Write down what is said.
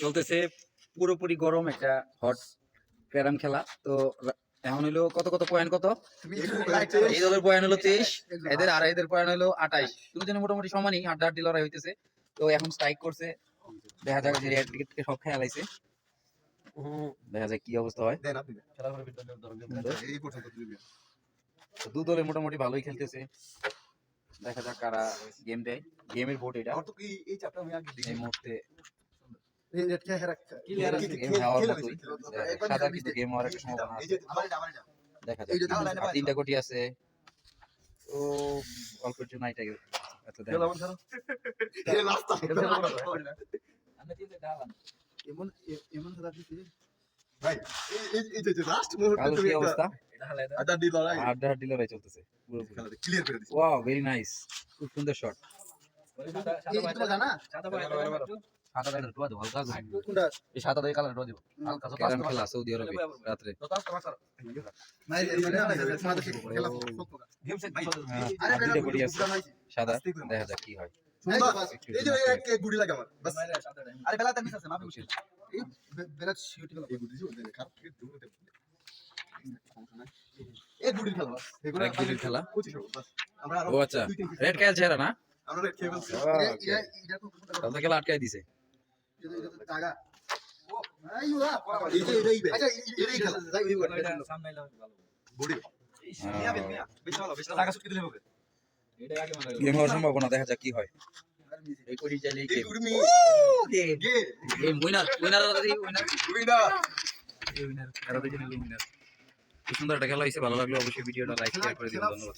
চলতেছে পুরোপুরি গরম একটা হট ক্যারাম খেলা। তো এখন হইল কত কত পয়েন্ট কত? এই দলের পয়েন্ট হলো তেইশ এদের আর এদের পয়েন্ট হলো আঠাইশ। দুজনে মোটামুটি সমানই হাড্ডাহাড্ডি লড়াই হইতেছে। তো এখন স্ট্রাইক করছে। দেখা যাক যে রেড টিকিট সব খেয়ালাইছে দেখা যাক কি অবস্থা হয়। তো দু দলে মোটামুটি ভালোই খেলতেছে। দেখা যাক কারা গেম দেয়। গেমের ভোট এটা। এই মুহূর্তে গেম হওয়ার মতোই সাদা কিন্তু গেম হওয়ার একটা সম্ভাবনা আছে। দেখা যাক। কি। আর তিনটা কোটি আছে। তো অল্পের জন্য এত অবস্থা? আড্ডা হাড্ডি লড়াই চলতেছে। ওয়াও ভেরি নাইস খুব সুন্দর শট সাদা কালার ডোয়া দেবো হালকা করে। এই সাদা দিয়ে কালার ডোয়া দেবো। ক্যারাম খেলা সৌদি আরবে রাত্রে। আর দুইটা কোটি আছে। সাদা দেখা যাক কি হয়। এক গুলির খেলা? ও আচ্ছা রেড খেলছে না? Okay. তাহলে খেলা আটকাই দিছে। গেম হওয়ার সম্ভাবনা দেখা যাক কি হয় সুন্দর একটা খেলা হয়েছে ভালো লাগল অবশ্যই ভিডিওটা লাইক শেয়ার করে দিবেন ধন্যবাদ।